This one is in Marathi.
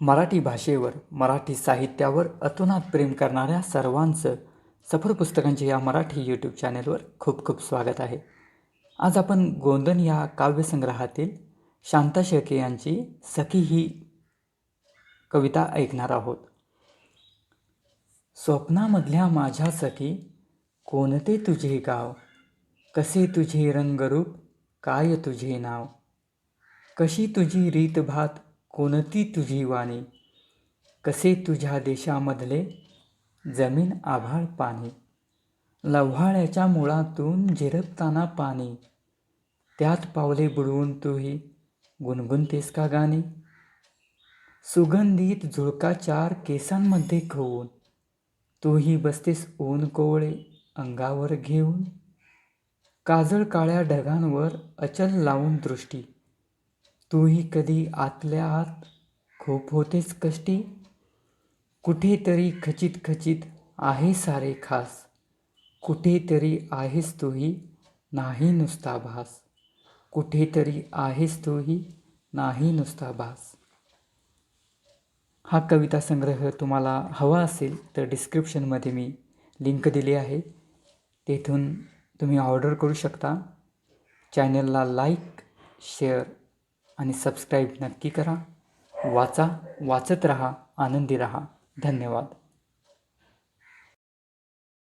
मराठी भाषेवर मराठी साहित्यावर अतोनात प्रेम करणाऱ्या सर्वांचं सफर पुस्तकांच्या या मराठी यूट्यूब चॅनेलवर खूप खूप स्वागत आहे. आज आपण गोंदन या काव्यसंग्रहातील शांता शेळके यांची सखी ही कविता ऐकणार आहोत. स्वप्नामधल्या माझ्या सखी कोणते तुझे गाव? कसे तुझे रंगरूप? काय तुझे नाव? कशी तुझी रीतभात? कोणती तुझी वाणी? कसे तुझ्या देशामधले जमीन आभाळ पाणी? लव्हाळ्याच्या मुळातून झिरपताना पाणी. त्यात पावले बुडवून तूही गुणगुणतेस का गाणी? सुगंधित झुळकाचार केसांमध्ये खवून. तूही बसतेस ऊन कोवळे अंगावर घेऊन. काजळ काळ्या ढगांवर अचल लावून दृष्टी. तूही कधी आतल्या आत खूप होतेस कष्टी? कुठेतरी खचित खचित आहे सारे खास. कुठेतरी आहेस तूही नाही नुसता भास. कुठेतरी आहेस तूही नाही नुसता भास. हा कविता संग्रह तुम्हाला हवा असेल तर डिस्क्रिप्शनमध्ये मी लिंक दिली आहे. तेथून तुम्ही ऑर्डर करू शकता. चॅनलला लाईक शेअर आणि सबस्क्राईब नक्की करा. वाचा वाचत रहा आनंदी रहा. धन्यवाद.